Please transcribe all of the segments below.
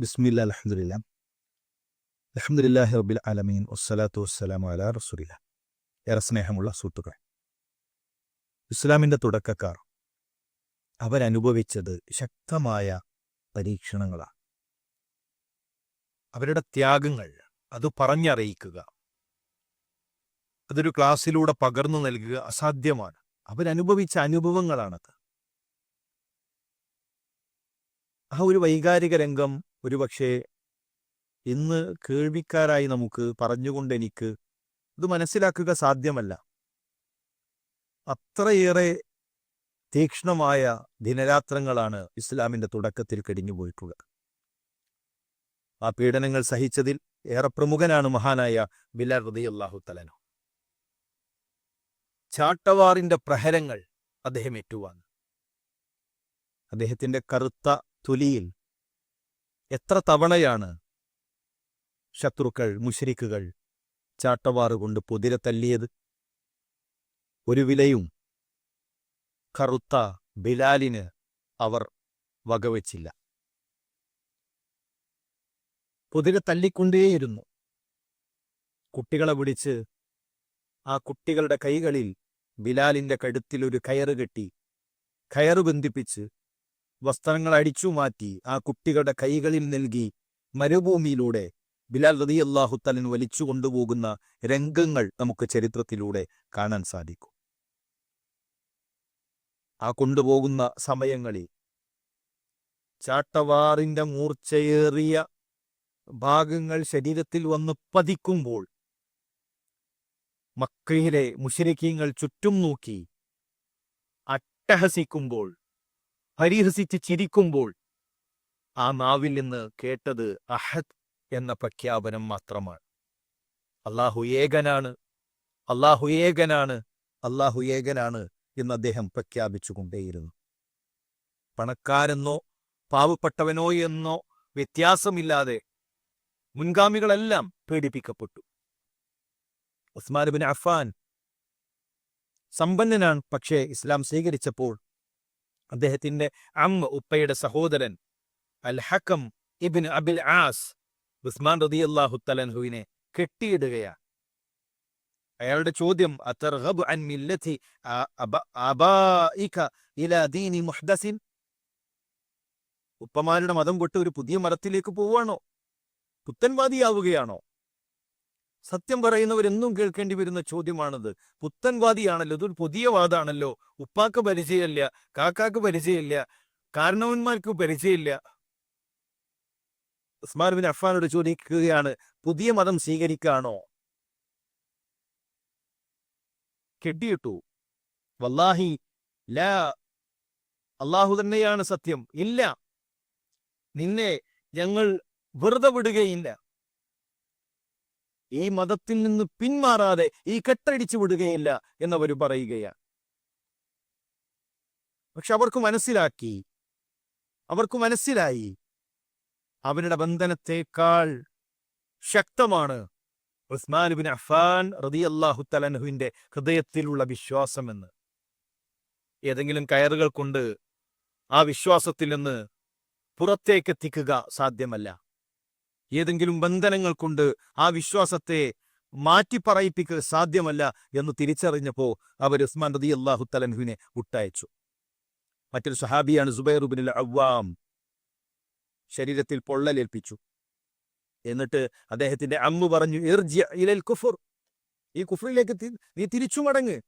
ബിസ്മില്ല ആലമീൻ. വസ്സലാത്തു വസ്സലാമു അല റസൂലില്ല. ഏറെ സ്നേഹമുള്ള സുഹൃത്തുക്കളെ. ഇസ്ലാമിന്റെ തുടക്കക്കാർ അവരനുഭവിച്ചത് ശക്തമായ പരീക്ഷണങ്ങളാണ്. അവരുടെ ത്യാഗങ്ങൾ അത് പറഞ്ഞറിയിക്കുക അതൊരു ക്ലാസ്സിലൂടെ പകർന്നു നൽകുക അസാധ്യമാണ്. അവരനുഭവിച്ച അനുഭവങ്ങളാണത്. ആ ഒരു വൈകാരിക രംഗം ഒരുപക്ഷെ ഇന്ന് കേൾവിക്കാരായി നമുക്ക് പറഞ്ഞുകൊണ്ട് എനിക്ക് ഇത് മനസ്സിലാക്കുക സാധ്യമല്ല. അത്രയേറെ തീക്ഷ്ണമായ ദിനരാത്രങ്ങളാണ് ഇസ്ലാമിന്റെ തുടക്കത്തിൽ കഴിഞ്ഞുപോയിട്ടുള്ളത്. ആ പീഡനങ്ങൾ സഹിച്ചതിൽ ഏറെ പ്രമുഖനാണ് മഹാനായ ബിലാൽ റളിയല്ലാഹു തലനോ ചാട്ടവാറിന്റെ പ്രഹരങ്ങൾ അദ്ദേഹം ഏറ്റുവാങ്ങി. അദ്ദേഹത്തിന്റെ കറുത്ത തൊലിയിൽ എത്ര തവണയാണ് ശത്രുക്കൾ മുശരിക്കുകൾ ചാട്ടവാറുകൊണ്ട് പുതിര തല്ലിയത്? ഒരു വിലയും കറുത്ത ബിലാലിന് അവർ വകവച്ചില്ല. പുതിര തല്ലിക്കൊണ്ടേയിരുന്നു. കുട്ടികളെ വിളിച്ച് ആ കുട്ടികളുടെ കൈകളിൽ ബിലാലിന്റെ കഴുത്തിൽ ഒരു കയറ് കെട്ടി കയറ് ബന്ധിപ്പിച്ച് വസ്ത്രങ്ങൾ അടിച്ചു മാറ്റി ആ കുട്ടികളുടെ കൈകളിൽ നൽകി മരുഭൂമിയിലൂടെ ബിലാൽ റതി അള്ളാഹുത്തലൻ വലിച്ചു കൊണ്ടുപോകുന്ന രംഗങ്ങൾ നമുക്ക് ചരിത്രത്തിലൂടെ കാണാൻ സാധിക്കും. ആ കൊണ്ടുപോകുന്ന സമയങ്ങളിൽ ചാട്ടവാറിന്റെ മൂർച്ചയേറിയ ഭാഗങ്ങൾ ശരീരത്തിൽ വന്ന് പതിക്കുമ്പോൾ മക്കയിലെ മുഷരിക്കീങ്ങൾ ചുറ്റും നോക്കി അട്ടഹസിക്കുമ്പോൾ പരിഹസിച്ച് ചിരിക്കുമ്പോൾ ആ നാവിൽ നിന്ന് കേട്ടത് അഹദ് എന്ന പ്രഖ്യാപനം മാത്രമാണ്. അള്ളാഹു ഏകനാണ് അള്ളാഹു ഏകനാണ് അള്ളാഹു ഏകനാണ് എന്ന് അദ്ദേഹം പ്രഖ്യാപിച്ചുകൊണ്ടേയിരുന്നു. പണക്കാരെന്നോ പാവപ്പെട്ടവനോ എന്നോ വ്യത്യാസമില്ലാതെ മുൻഗാമികളെല്ലാം പേടിപ്പിക്കപ്പെട്ടു. ഉസ്മാൻ ബിൻ അഫാൻ സമ്പന്നനാണ് പക്ഷേ ഇസ്ലാം സ്വീകരിച്ചപ്പോൾ അദ്ദേഹത്തിന്റെ അമ്മ ഉപ്പയുടെ സഹോദരൻ al Hakam ibn Abil As Usman റതി അള്ളാഹു തലൻഹുവിനെ കെട്ടിയിടുകയാണ്. അയാളുടെ ചോദ്യം ഉപ്പമാരുടെ മതം കൊട്ട് ഒരു പുതിയ മതത്തിലേക്ക് പോവാണോ പുത്തൻവാദിയാവുകയാണോ? സത്യം പറയുന്നവരെന്നും കേൾക്കേണ്ടി വരുന്ന ചോദ്യമാണത്. പുത്തൻവാദിയാണല്ലോ ഇതൊരു പുതിയ വാദാണല്ലോ. ഉപ്പാക്ക് പരിചയമില്ല കാക്കാക്ക് പരിചയമില്ല കാരണവന്മാർക്ക് പരിചയമില്ല. ഉസ്മാൻ ബിൻ അഫ്ഫാനോട് ചോദിക്കുകയാണ് പുതിയ മതം സ്വീകരിക്കാണോ കെട്ടിയിട്ടു. വല്ലാഹി ലാ അള്ളാഹു തന്നെയാണ് സത്യം. ഇല്ല. നിന്നെ ഞങ്ങൾ വെറുതെ വിടുകയില്ല. ഈ മതത്തിൽ നിന്ന് പിന്മാറാതെ ഈ കെട്ടടിച്ചു വിടുകയില്ല എന്നവർ പറയുകയാണ്. പക്ഷെ അവർക്ക് മനസ്സിലാക്കി. അവർക്ക് മനസ്സിലായി. അവരുടെ ബന്ധനത്തെക്കാൾ ശക്തമാണ് ഉസ്മാൻ ബിൻ അഫാൻ അള്ളാഹു തലൻഹുവിന്റെ ഹൃദയത്തിലുള്ള വിശ്വാസമെന്ന് ഏതെങ്കിലും കയറുകൾ കൊണ്ട് ആ വിശ്വാസത്തിൽ നിന്ന് പുറത്തേക്കെത്തിക്കുക സാധ്യമല്ല. ഏതെങ്കിലും ബന്ധനങ്ങൾ കൊണ്ട് ആ വിശ്വാസത്തെ മാറ്റിപ്പറയിപ്പിക്കൽ സാധ്യമല്ല എന്ന് തിരിച്ചറിഞ്ഞപ്പോൾ അവർ ഉസ്മാൻ റതി അള്ളാഹു തലൻഹുവിനെ വിട്ടയച്ചു. മറ്റൊരു സഹാബിയാണ് സുബൈർ ബിൻ അവ്വാം ശരീരത്തിൽ പൊള്ളലേൽപ്പിച്ചു. എന്നിട്ട് അദ്ദേഹത്തിന്റെ അമ്മു പറഞ്ഞു ഇലൽ കുഫുർ. ഈ കുഫറിലേക്ക് നീ തിരിച്ചു മടങ്ങ്.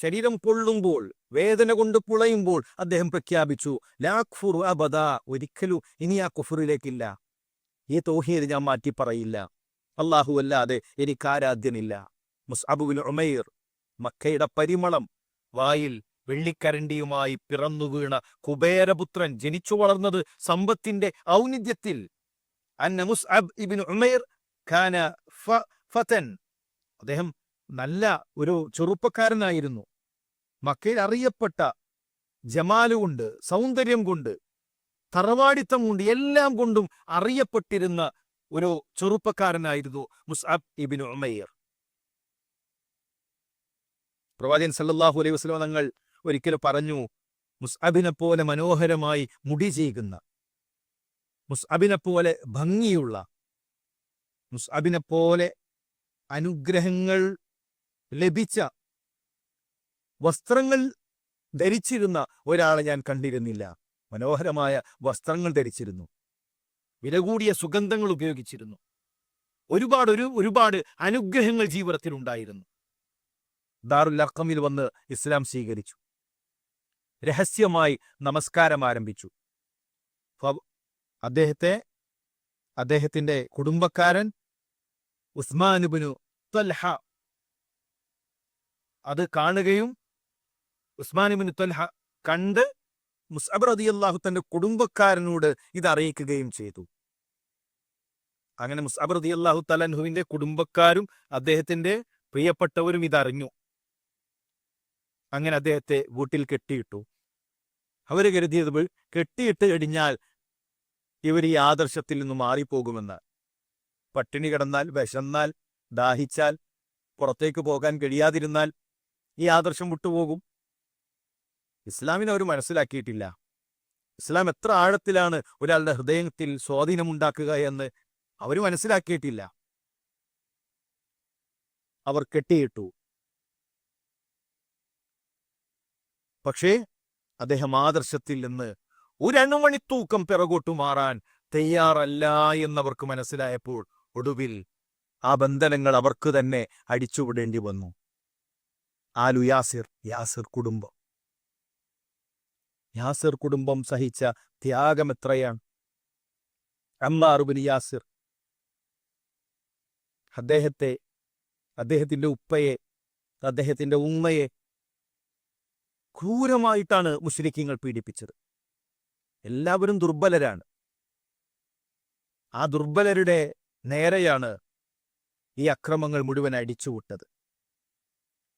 ശരീരം പൊള്ളുമ്പോൾ വേദന കൊണ്ട് പുളയുമ്പോൾ അദ്ദേഹം പ്രഖ്യാപിച്ചു ലാഖുർ അബദ. ഒരിക്കലും ഇനി ആ കുഫറിലേക്കില്ല ഈ തോഹീദ് ഞാൻ മാറ്റി പറയില്ല. അള്ളാഹു അല്ലാതെ എനിക്ക് ആരാധ്യനില്ല. മുസ്അബുബിൻ ഉമൈർ മക്കയുടെ പരിമളം വായിൽ വെള്ളിക്കരണ്ടിയുമായി പിറന്നു വീണ കുബേരപുത്രൻ ജനിച്ചു വളർന്നത് സമ്പത്തിന്റെ ഔന്നിധ്യത്തിൽ. മുസ്അബ് ഉമൈർ അദ്ദേഹം നല്ല ഒരു ചെറുപ്പക്കാരനായിരുന്നു. മക്കയിൽ അറിയപ്പെട്ട ജമാലുകൊണ്ട് സൗന്ദര്യം കൊണ്ട് തറവാടിത്തം കൊണ്ട് എല്ലാം കൊണ്ടും അറിയപ്പെട്ടിരുന്ന ഒരു ചെറുപ്പക്കാരനായിരുന്നു മുസ്അബ് ഇബിൻ ഉമയ്യർ പ്രവാചകൻ സല്ലാഹു അലൈഹി വസല്ലം തങ്ങൾ ഒരിക്കൽ പറഞ്ഞു മുസ്അബിനെ പോലെ മനോഹരമായി മുടി ചെയ്യുന്ന മുസ്അബിനെ പോലെ ഭംഗിയുള്ള മുസ്അബിനെ പോലെ അനുഗ്രഹങ്ങൾ ലഭിച്ച വസ്ത്രങ്ങൾ ധരിച്ചിരുന്ന ഒരാളെ ഞാൻ കണ്ടിരുന്നില്ല. മനോഹരമായ വസ്ത്രങ്ങൾ ധരിച്ചിരുന്നു. വില കൂടിയ സുഗന്ധങ്ങൾ ഉപയോഗിച്ചിരുന്നു. ഒരുപാട് ഒരു ഒരുപാട് അനുഗ്രഹങ്ങൾ ജീവിതത്തിൽ ഉണ്ടായിരുന്നു. ദാറുൽ അക്കമിൽ വന്ന് ഇസ്ലാം സ്വീകരിച്ചു. രഹസ്യമായി നമസ്കാരം ആരംഭിച്ചു. അദ്ദേഹത്തെ അദ്ദേഹത്തിന്റെ കുടുംബക്കാരൻ ഉസ്മാനുബിനു തൽഹ. അത് കാണുകയും ഉസ്മാനുബിനു തൽഹ കണ്ട് മുസ്അബ് റളിയല്ലാഹു തന്റെ കുടുംബക്കാരനോട് ഇത് അറിയിക്കുകയും ചെയ്തു. അങ്ങനെ മുസ്അബ് റളിയല്ലാഹു തലൻഹുവിന്റെ കുടുംബക്കാരും അദ്ദേഹത്തിന്റെ പ്രിയപ്പെട്ടവരും ഇതറിഞ്ഞു. അങ്ങനെ അദ്ദേഹത്തെ വീട്ടിൽ കെട്ടിയിട്ടു. അവർ കരുതിയത് കെട്ടിയിട്ട് കഴിഞ്ഞാൽ ഇവർ ഈ ആദർശത്തിൽ നിന്ന് മാറിപ്പോകുമെന്ന്. പട്ടിണി കിടന്നാൽ വിശന്നാൽ ദാഹിച്ചാൽ പുറത്തേക്ക് പോകാൻ കഴിയാതിരുന്നാൽ ഈ ആദർശം വിട്ടുപോകും. ഇസ്ലാമിനെ അവർ മനസ്സിലാക്കിയിട്ടില്ല. ഇസ്ലാം എത്ര ആഴത്തിലാണ് ഒരാളുടെ ഹൃദയത്തിൽ സ്വാധീനമുണ്ടാക്കുക എന്ന് അവർ മനസ്സിലാക്കിയിട്ടില്ല. അവർ കെട്ടിയിട്ടു. പക്ഷേ അദ്ദേഹം ആദർശത്തിൽ നിന്ന് ഒരണുമണിത്തൂക്കം പിറകോട്ടു മാറാൻ തയ്യാറല്ല എന്നവർക്ക് മനസ്സിലായപ്പോൾ ഒടുവിൽ ആ ബന്ധനങ്ങൾ അവർക്ക് തന്നെ അടിച്ചുവിടേണ്ടി വന്നു. ആലു യാസിർ യാസിർ കുടുംബം. യാസിർ കുടുംബം സഹിച്ച ത്യാഗം എത്രയാണ്? യാസിർ. അദ്ദേഹത്തെ അദ്ദേഹത്തിന്റെ ഉപ്പയെ അദ്ദേഹത്തിന്റെ ഉമ്മയെ ക്രൂരമായിട്ടാണ് മുസ്ലിക്കീങ്ങൾ പീഡിപ്പിച്ചത്. എല്ലാവരും ദുർബലരാണ്. ആ ദുർബലരുടെ നേരെയാണ് ഈ അക്രമങ്ങൾ മുഴുവൻ അടിച്ചുവിട്ടത്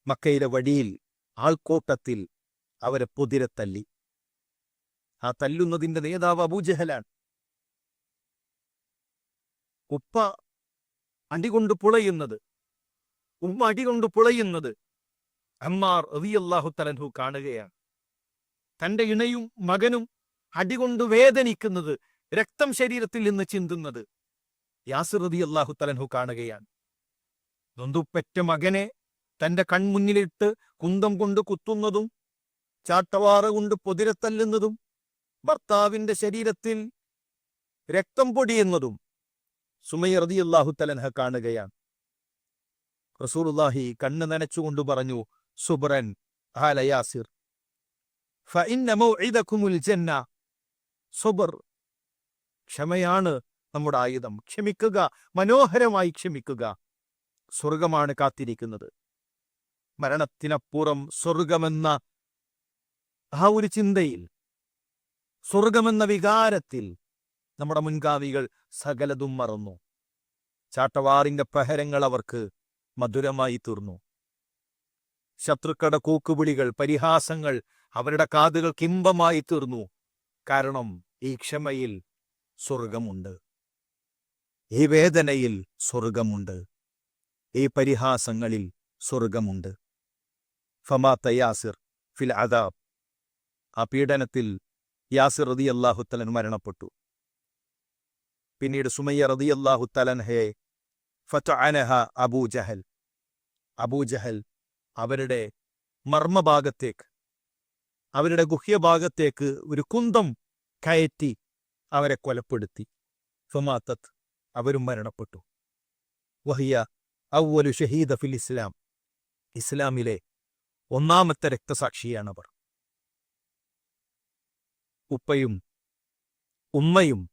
മക്കയിലെ വഴിയിൽ ആൾക്കൂട്ടത്തിൽ അവരെ പൊതിരെ തല്ലി. ആ തല്ലുന്നതിന്റെ നേതാവ് അബൂജഹലാണ് ഉപ്പ അടികൊണ്ട് പുളയുന്നത് ഉമ്മ അടികൊണ്ട് പുളയുന്നത് അമ്മാർ റളിയല്ലാഹു തലൻഹു കാണുകയാണ്. തന്റെ ഇണയും മകനും അടികൊണ്ട് വേദനിക്കുന്നത് രക്തം ശരീരത്തിൽ നിന്ന് ചിന്തുന്നത് യാസിർ അള്ളാഹു തലൻഹു കാണുകയാണ്. നൊന്തുപ്പറ്റ മകനെ തന്റെ കൺമുന്നിലിട്ട് കുന്തം കൊണ്ട് കുത്തുന്നതും ചാട്ടവാറ കൊണ്ട് പൊതിരത്തല്ലുന്നതും ഭർത്താവിന്റെ ശരീരത്തിൽ രക്തം പൊടിയുന്നതും സുമയ റളിയല്ലാഹു തലൻഹ കാണുകയാണ്. റസൂലുള്ളാഹി കണ്ണ് നനച്ചുകൊണ്ട് പറഞ്ഞു സുബ്രൻ ഹാലയാസിർ സുബ്ർ ക്ഷമയാണ് നമ്മുടെ ആയുധം ക്ഷമിക്കുക മനോഹരമായി ക്ഷമിക്കുക സ്വർഗമാണ് കാത്തിരിക്കുന്നത്. മരണത്തിനപ്പുറം സ്വർഗമെന്ന ആ ഒരു ചിന്തയിൽ സ്വർഗമെന്ന വികാരത്തിൽ നമ്മുടെ മുൻകാവികൾ സകലതും മറന്നു. ചാട്ടവാറിന്റെ പ്രഹരങ്ങൾ അവർക്ക് മധുരമായി തീർന്നു. ശത്രുക്കളുടെ കൂക്കുവിളികൾ പരിഹാസങ്ങൾ അവരുടെ കാതുകൾ കിംബമായി തീർന്നു. കാരണം ഈ ക്ഷമയിൽ സ്വർഗമുണ്ട് ഈ വേദനയിൽ സ്വർഗമുണ്ട് ഈ പരിഹാസങ്ങളിൽ സ്വർഗമുണ്ട് ഫമാ തയാസിർ ഫിൽ അദാബ്. ആ പീഡനത്തിൽ യാസിർ റതി അള്ളാഹുത്തലൻ മരണപ്പെട്ടു. പിന്നീട് സുമയ്യ റതി അള്ളാഹുത്തലൻഹയെ ഫനഹ അബൂജഹൽ അബൂജഹൽ അവരുടെ മർമ്മഭാഗത്തേക്ക് അവരുടെ ഗുഹ്യഭാഗത്തേക്ക് ഒരു കുന്തം കയറ്റി അവരെ കൊലപ്പെടുത്തി. ഫമാത്തത്ത് അവരും മരണപ്പെട്ടു. വഹിയ ഔവലു ഷഹീദ ഫിൽ ഇസ്ലാം. ഇസ്ലാമിലെ ഒന്നാമത്തെ രക്തസാക്ഷിയാണവർ. ഉപ്പയും ഉമ്മയും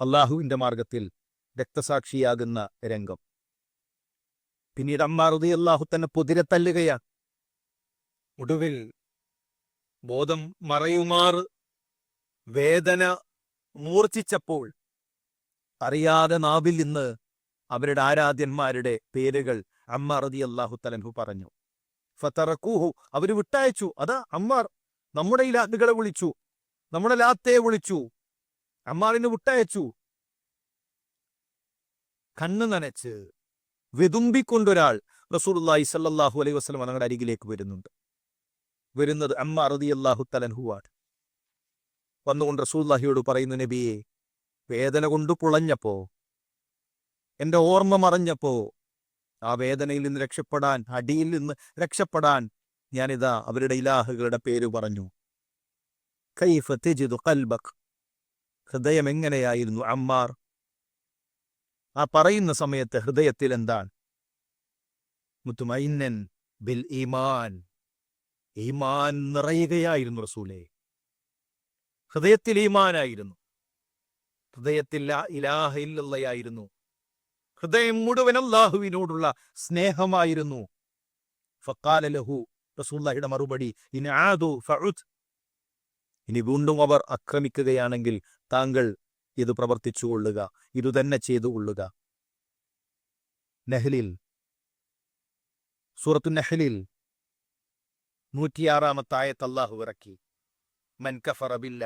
അള്ളാഹുവിന്റെ മാർഗത്തിൽ രക്തസാക്ഷിയാകുന്ന രംഗം. പിന്നീട് അമ്മാറുതി അള്ളാഹു തന്നെ പൊതിരെ തല്ലുകയാണ്. ഒടുവിൽ ബോധം മറയുമാർ വേദന മൂർച്ഛിച്ചപ്പോൾ അറിയാതെ നാവിൽ നിന്ന് അവരുടെ ആരാധ്യന്മാരുടെ പേരുകൾ അമ്മ റതി അള്ളാഹു തലൻഹു പറഞ്ഞു. ഫത്തറക്കൂഹു അവർ വിട്ടയച്ചു. അതാ അമ്മാർ നമ്മുടെ ഈ വിളിച്ചു. നമ്മുടെ ലാത്തയെ വിളിച്ചു. അമ്മാറിന് വിട്ടയച്ചു. കണ്ണു നനച്ച് വെതുമ്പിക്കൊണ്ടൊരാൾ റസൂലുള്ളാഹി സല്ലാഹു അലൈഹി വസ്ലം ഞങ്ങളുടെ അരികിലേക്ക് വരുന്നുണ്ട്. വരുന്നത് അമ്മ അറുതി അള്ളാഹു തലൻഹുവാണ് വന്നുകൊണ്ട് റസൂല്ലാഹിയോട് പറയുന്നു നബിയെ വേദന കൊണ്ട് പുളഞ്ഞപ്പോ എന്റെ ഓർമ്മ മറഞ്ഞപ്പോ ആ വേദനയിൽ നിന്ന് രക്ഷപ്പെടാൻ അടിയിൽ നിന്ന് രക്ഷപ്പെടാൻ ഞാനിതാ അവരുടെ ഇലാഹുകളുടെ പേര് പറഞ്ഞു. കൈഫ കൽബക് ഹൃദയം എങ്ങനെയായിരുന്നു അമ്മാർ? ആ പറയുന്ന സമയത്ത് ഹൃദയത്തിൽ എന്താണ്? മുത്തുമൈന്നൻ ബിൽ ഈമാൻ. ഈമാൻ നിറയുകയായിരുന്നു റസൂലേ. ഹൃദയത്തിൽ ഈമാനായിരുന്നു. ഹൃദയത്തിൽ ഇലാഹ ഇല്ലല്ലയായിരുന്നു. ഹൃദയം മുഴുവൻ അല്ലാഹുവിനോടുള്ള സ്നേഹമായിരുന്നു. ഫക്കാലലഹു റസൂല്ലാഹിയുടെ മറുപടി ഇനി ആദു ഫഉദ് ഇനി വീണ്ടും അവർ ആക്രമിക്കുകയാണെങ്കിൽ താങ്കൾ ഇത് പ്രവർത്തിച്ചു കൊള്ളുക ഇതുതന്നെ ചെയ്തു കൊള്ളുക. നെഹ്ലിൽ സൂറത്തു നെഹ്ലിൽ നൂറ്റിയാറാമത്തായ ആയത്ത് അല്ലാഹു ഇറക്കി മൻ കഫറ ബില്ല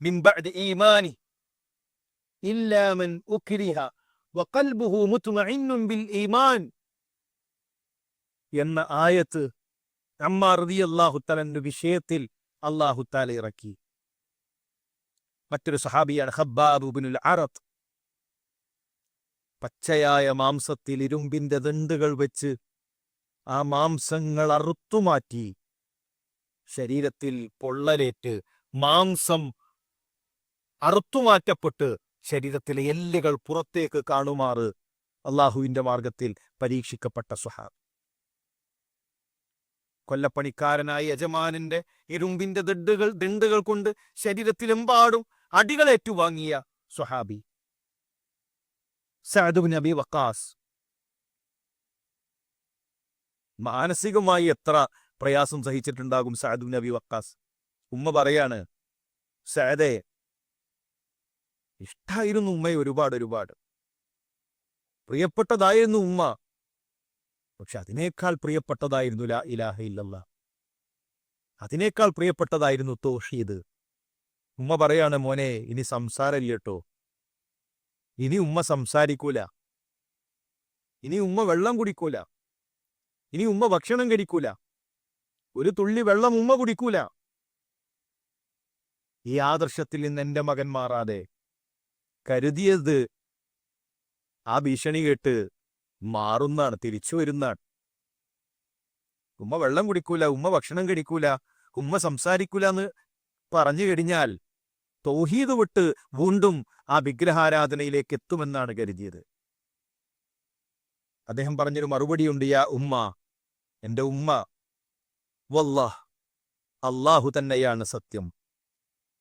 മിൻ ബഅദ് ഈമാനി ഇല്ലാ മൻ ഉക്രിഹ വഖൽബുഹു മുത്മഇന്നുൻ ബിൽ ഈമാൻ. എന്ന ആയത്ത് അമ്മാർ തആലയുടെ വിഷയത്തിൽ അല്ലാഹു തആല ഇറക്കി. മറ്റൊരു സഹാബിയാണ് ഹബ്ബാബുബിനുൽ അറത്ത് പച്ചയായ മാംസത്തിൽ ഇരുമ്പിന്റെ ദണ്ടുകൾ വെച്ച് ആ മാംസങ്ങൾ അറുത്തുമാറ്റി ശരീരത്തിൽ പൊള്ളലേറ്റ് മാംസം അറുത്തുമാറ്റപ്പെട്ട് ശരീരത്തിലെ എല്ലുകൾ പുറത്തേക്ക് കാണുമാറ് അള്ളാഹുവിന്റെ മാർഗത്തിൽ പരീക്ഷിക്കപ്പെട്ട സുഹാബ് കൊല്ലപ്പണിക്കാരനായ യജമാനന്റെ ഇരുമ്പിന്റെ ദണ്ടുകൾ ദണ്ടുകൾ കൊണ്ട് ശരീരത്തിലെമ്പാടും അടികളേറ്റുവാങ്ങിയ സുഹാബി സഅദുബിൻ നബി വക്കാസ്. മാനസികമായി എത്ര പ്രയാസം സഹിച്ചിട്ടുണ്ടാകും സഅദുബിൻ നബി വക്കാസ്? ഉമ്മ പറയാണ് സഅദെ ഇഷ്ടായിരുന്നു ഉമ്മയെ ഒരുപാട് ഒരുപാട്. പ്രിയപ്പെട്ടതായിരുന്നു ഉമ്മ. പക്ഷെ അതിനേക്കാൾ പ്രിയപ്പെട്ടതായിരുന്നു ലാ ഇലാഹ ഇല്ലല്ല. അതിനേക്കാൾ പ്രിയപ്പെട്ടതായിരുന്നു തോഷീദ് ഉമ്മ പറയാണ് മോനെ ഇനി സംസാരമില്ലട്ടോ. ഇനി ഉമ്മ സംസാരിക്കൂല. ഇനി ഉമ്മ വെള്ളം കുടിക്കൂല. ഇനി ഉമ്മ ഭക്ഷണം കഴിക്കൂല. ഒരു തുള്ളി വെള്ളം ഉമ്മ കുടിക്കൂല. ഈ ആദർശത്തിൽ നിന്ന് എന്റെ മകൻ മാറാതെ കരുതിയത് ആ ഭീഷണി കേട്ട് മാറുന്നാണ് തിരിച്ചു വരുന്നാണ്. ഉമ്മ വെള്ളം കുടിക്കൂല ഉമ്മ ഭക്ഷണം കഴിക്കൂല ഉമ്മ സംസാരിക്കൂല എന്ന് പറഞ്ഞു കഴിഞ്ഞാൽ തൗഹീദ് വിട്ട് വീണ്ടും ആ വിഗ്രഹാരാധനയിലേക്ക് എത്തുമെന്നാണ് കരുതിയത്. അദ്ദേഹം പറഞ്ഞൊരു മറുപടിയുണ്ട് യാ ഉമ്മ എന്റെ ഉമ്മ വല്ലാഹ് അള്ളാഹു തന്നെയാണ് സത്യം.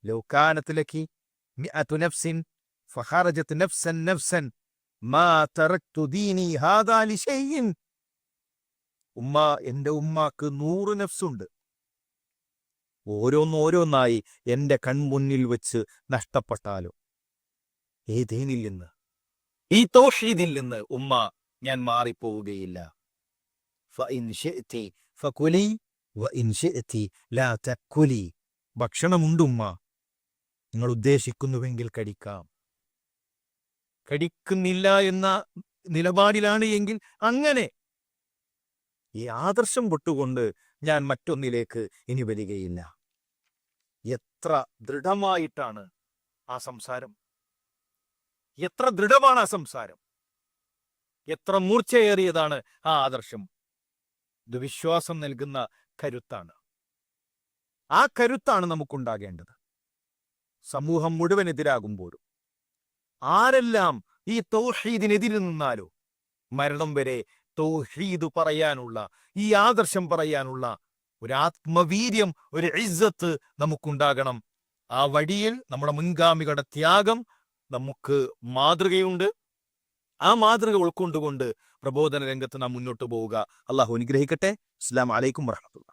ലൗകാനത്തിലേക്ക് ഉമ്മ എന്റെ ഉമ്മാക്ക് നൂറ് നഫ്സുണ്ട്. ഓരോന്നോരോന്നായി എന്റെ കൺമുന്നിൽ വെച്ച് നഷ്ടപ്പെട്ടാലോ. ഏതേനിൽ നിന്ന്? ഈ തോഷീദിൽ നിന്ന് ഉമ്മ ഞാൻ മാറിപ്പോവുകയില്ല. ഫഇൻ നിങ്ങൾ ഫകുലി വഇൻ ശിഅ്തി ലാ തക്കുലി ഭക്ഷണമുണ്ട് ഉമ്മ നിങ്ങൾ ഉദ്ദേശിക്കുന്നുവെങ്കിൽ കഴിക്കാം കഴിക്കുന്നില്ല എന്ന നിലപാടിലാണ് എങ്കിൽ അങ്ങനെ ഈ ആദർശം പൊട്ടുകൊണ്ട് ഞാൻ മറ്റൊന്നിലേക്ക് ഇനി വരികയില്ല. എത്ര ദൃഢമായിട്ടാണ് ആ സംസാരം. എത്ര ദൃഢമാണ് ആ സംസാരം. എത്ര മൂർച്ചയേറിയതാണ് ആ ആദർശം. ഇത് വിശ്വാസം നൽകുന്ന കരുത്താണ്. ആ കരുത്താണ് നമുക്കുണ്ടാകേണ്ടത്. സമൂഹം മുഴുവൻ എതിരാകുമ്പോഴും ആരെല്ലാം ഈ തൗഹീദിനെതിരെ നിന്നാലോ? മരണം വരെ തൗഹീദ് പറയാനുള്ള ഈ ആദർശം പറയാനുള്ള ഒരു ആത്മവീര്യം ഒരു ഇസ്സത്ത് നമുക്കുണ്ടാകണം. ആ വഴിയിൽ നമ്മുടെ മുൻഗാമികളുടെ ത്യാഗം നമുക്ക് മാതൃകയുണ്ട്. ആ മാതൃക ഉൾക്കൊണ്ടുകൊണ്ട് പ്രബോധന രംഗത്ത് നാം മുന്നോട്ട് പോവുക. അള്ളാഹു അനുഗ്രഹിക്കട്ടെ. അസ്സാം വലൈക്കും വർഹമത്തുള്ള